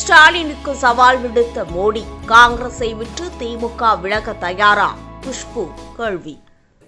ஸ்டாலினுக்கு சவால் விடுத்த மோடி காங்கிரஸை விட்டு திமுக விலக தயாரா? குஷ்பு கேள்வி.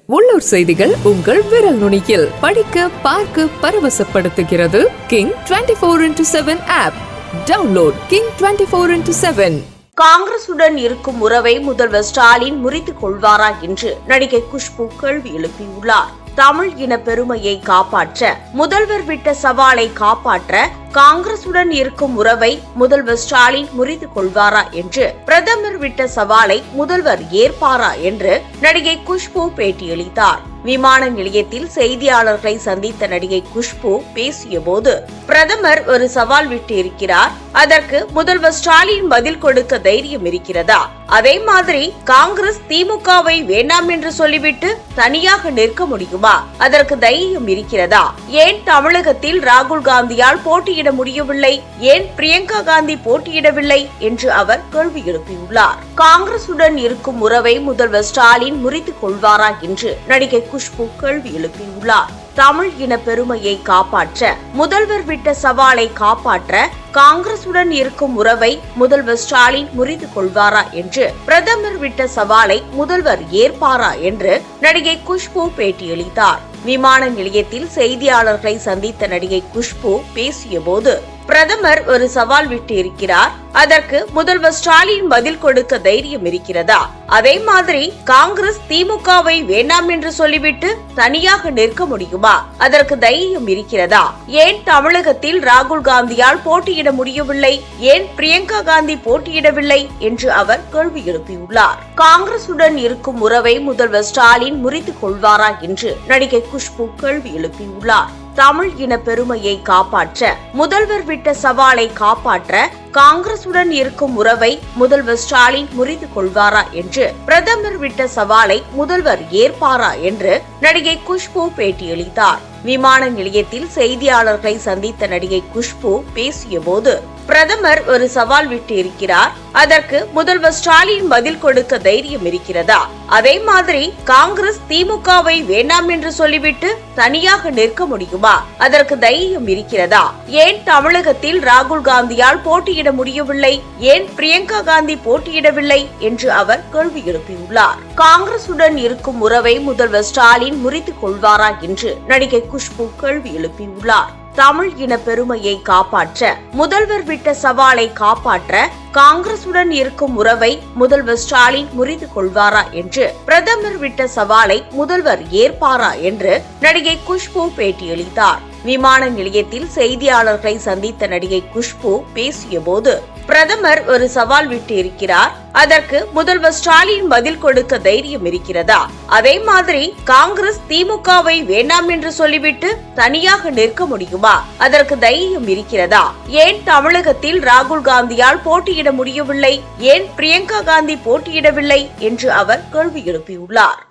உள்ளூர் செய்திகள் உங்கள் விரல் நுனியில். படிக்க பார்க்க பரவசப்படுத்துகிறது king twenty four into seven app download king twenty four into seven காங்கிரசுடன் இருக்கும் உறவை முதல்வர் ஸ்டாலின் முறித்துக் கொள்வாரா என்று நடிகை குஷ்பு கேள்வி எழுப்பியுள்ளார். தமிழ் இன பெருமையை காப்பாற்ற முதல்வர் விட்ட சவாலை காப்பாற்ற காங்கிரசுடன் இருக்கும் உறவை முதல்வர் ஸ்டாலின் முறித்துக் கொள்வாரா என்று பிரதமர் விட்ட சவாலை முதல்வர் ஏற்பாரா என்று நடிகை குஷ்பு பேட்டியளித்தார். விமான நிலையத்தில் செய்தியாளர்களை சந்தித்த நடிகை குஷ்பு பேசிய போது பிரதமர் ஒரு சவால் விட்டு இருக்கிறார் அதற்கு முதல்வர் ஸ்டாலின் பதில் கொடுக்க தைரியம் இருக்கிறதா? அதே மாதிரி காங்கிரஸ் திமுகவை வேண்டாம் என்று சொல்லிவிட்டு தனியாக நிற்க முடியுமா? அதற்கு தைரியம் இருக்கிறதா? ஏன் தமிழகத்தில் ராகுல் காந்தியால் போட்டியிட போட்டியிட முடியவில்லை. ஏன் பிரியங்கா காந்தி போட்டியிடவில்லை என்று அவர் கேள்வி எழுப்பியுள்ளார். காங்கிரசுடன் இருக்கும் உறவை முதல்வர் ஸ்டாலின் முறித்துக் கொள்வாரா என்று நடிகை குஷ்பு கேள்வி எழுப்பியுள்ளார். தமிழ் இன பெருமையை காப்பாற்ற முதல்வர் விட்ட சவாலை காப்பாற்ற காங்கிரசுடன் இருக்கும் உறவை முதல்வர் ஸ்டாலின் முறித்துக் கொள்வாரா என்று பிரதமர் விட்ட சவாலை முதல்வர் ஏற்பாரா என்று நடிகை குஷ்பு பேட்டியளித்தார். விமான நிலையத்தில் செய்தியாளர்களை சந்தித்த நடிகை குஷ்பு பேசியபோது பிரதமர் ஒரு சவால் விட்டு இருக்கிறார் அதற்கு முதல்வர் ஸ்டாலின் பதில் கொடுக்க தைரியம் இருக்கிறதா? அதே மாதிரி காங்கிரஸ் திமுகவை வேண்டாம் என்று சொல்லிவிட்டு தனியாக நிற்க முடியுமா? அதற்கு தைரியம் இருக்கிறதா? ஏன் தமிழகத்தில் ராகுல் காந்தியால் போட்டியிட முடியவில்லை? ஏன் பிரியங்கா காந்தி போட்டியிடவில்லை? என்று அவர் கேள்வி எழுப்பியுள்ளார். காங்கிரசுடன் இருக்கும் உறவை முதல்வர் ஸ்டாலின் முறித்துக் கொள்வாரா என்று நடிகை குஷ்பு கேள்வி எழுப்பியுள்ளார். தமிழ் இன பெருமையை காப்பாற்ற முதல்வர் விட்ட சவாலை காப்பாற்ற காங்கிரசுடன் இருக்கும் உறவை முதல்வர் ஸ்டாலின் முறித்துக் கொள்வாரா என்று பிரதமர் விட்ட சவாலை முதல்வர் ஏற்பாரா என்று நடிகை குஷ்பு பேட்டியளித்தார். விமான நிலையத்தில் செய்தியாளர்களை சந்தித்த நடிகை குஷ்பு பேசிய போது பிரதமர் ஒரு சவால் விட்டு இருக்கிறார் அதற்கு முதல்வர் ஸ்டாலின் பதில் கொடுக்க தைரியம் இருக்கிறதா? அதே மாதிரி காங்கிரஸ் திமுகவை வேண்டாம் என்று சொல்லிவிட்டு தனியாக நிற்க முடியுமா? அதற்கு தைரியம் இருக்கிறதா? ஏன் தமிழகத்தில் ராகுல் காந்தியால் போட்டியிட போட்டியிட முடியவில்லை. ஏன் பிரியங்கா காந்தி போட்டியிடவில்லை என்று அவர் கேள்வி எழுப்பியுள்ளார். காங்கிரசுடன் இருக்கும் உறவை முதல்வர் ஸ்டாலின் முறித்துக் கொள்வாரா என்று நடிகை குஷ்பு கேள்வி எழுப்பியுள்ளார். தமிழ் இன பெருமையை காப்பாற்ற முதல்வர் விட்ட சவாலை காப்பாற்ற காங்கிரசுடன் இருக்கும் உறவை முதல்வர் ஸ்டாலின் முறித்துக் கொள்வாரா என்று பிரதமர் விட்ட சவாலை முதல்வர் ஏற்பாரா என்று நடிகை குஷ்பு பேட்டியளித்தார். விமான நிலையத்தில் செய்தியாளர்களை சந்தித்த நடிகை குஷ்பு பேசிய போது பிரதமர் ஒரு சவால் விட்டு இருக்கிறார் அதற்கு முதல்வர் ஸ்டாலின் பதில் கொடுக்க தைரியம் இருக்கிறதா? அதே மாதிரி காங்கிரஸ் திமுகவை வேண்டாம் என்று சொல்லிவிட்டு தனியாக நிற்க முடியுமா? அதற்கு தைரியம் இருக்கிறதா? ஏன் தமிழகத்தில் ராகுல் காந்தியால் போட்டியிட முடியவில்லை? ஏன் பிரியங்கா காந்தி போட்டியிடவில்லை? என்று அவர் கேள்வி எழுப்பியுள்ளார்.